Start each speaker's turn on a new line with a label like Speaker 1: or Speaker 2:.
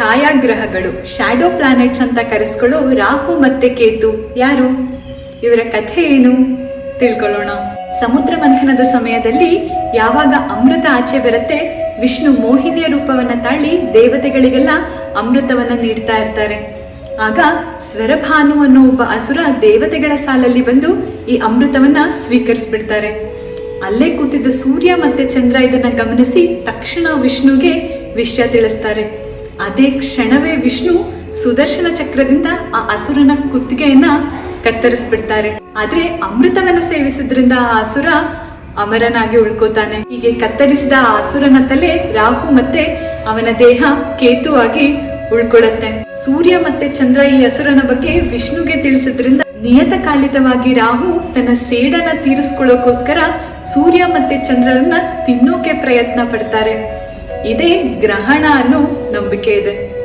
Speaker 1: ಛಾಯಾಗ್ರಹಗಳು shadow planets ಅಂತ ಕರೆಸ್ಕೊಳ್ಳೋ ರಾಹು ಮತ್ತೆ ಕೇತು. ಯಾರು? ಇವರ ಕಥೆ ಏನು? ತಿಳ್ಕೊಳ್ಳೋಣ. ಸಮುದ್ರ ಮಂಥನದ ಸಮಯದಲ್ಲಿ ಯಾವಾಗ ಅಮೃತ ಆಚೆ ಬರುತ್ತೆ, ವಿಷ್ಣು ಮೋಹಿನಿಯ ರೂಪವನ್ನ ತಾಳಿ ದೇವತೆಗಳಿಗೆಲ್ಲ ಅಮೃತವನ್ನ ನೀಡ್ತಾ ಇರ್ತಾರೆ. ಆಗ ಸ್ವರಭಾನು ಅನ್ನೋ ಒಬ್ಬ ಅಸುರ ದೇವತೆಗಳ ಸಾಲಲ್ಲಿ ಬಂದು ಈ ಅಮೃತವನ್ನ ಸ್ವೀಕರಿಸ್ಬಿಡ್ತಾರೆ. ಅಲ್ಲೇ ಕೂತಿದ್ದ ಸೂರ್ಯ ಮತ್ತೆ ಚಂದ್ರ ಇದನ್ನ ಗಮನಿಸಿ ತಕ್ಷಣ ವಿಷ್ಣುಗೆ ವಿಷಯ ತಿಳಿಸ್ತಾರೆ. ಅದೇ ಕ್ಷಣವೇ ವಿಷ್ಣು ಸುದರ್ಶನ ಚಕ್ರದಿಂದ ಆ ಅಸುರನ ಕುತ್ತಿಗೆಯನ್ನ ಕತ್ತರಿಸ್ಬಿಡ್ತಾರೆ. ಆದ್ರೆ ಅಮೃತವನ್ನ ಸೇವಿಸಿದ್ರಿಂದ ಆ ಅಸುರ ಅಮರನಾಗಿ ಉಳ್ಕೋತಾನೆ. ಹೀಗೆ ಕತ್ತರಿಸಿದ ಆ ಅಸುರನ ತಲೆ ರಾಹು ಮತ್ತೆ ಅವನ ದೇಹ ಕೇತುವಾಗಿ ಉಳ್ಕೊಡತ್ತೆ ಸೂರ್ಯ ಮತ್ತೆ ಚಂದ್ರ ಈ ಅಸುರನ ಬಗ್ಗೆ ವಿಷ್ಣುಗೆ ತಿಳಿಸಿದ್ರಿಂದ ನಿಯತಕಾಲಿತವಾಗಿ ರಾಹು ತನ್ನ ಸೇಡನ ತೀರಿಸ್ಕೊಳ್ಳೋಕೋಸ್ಕರ ಸೂರ್ಯ ಮತ್ತೆ ಚಂದ್ರರನ್ನ ತಿನ್ನೋಕೆ ಪ್ರಯತ್ನ ಪಡ್ತಾರೆ. ಇದೇ ಗ್ರಹಣ ಅನ್ನೋ ನಂಬಿಕೆ ಇದೆ.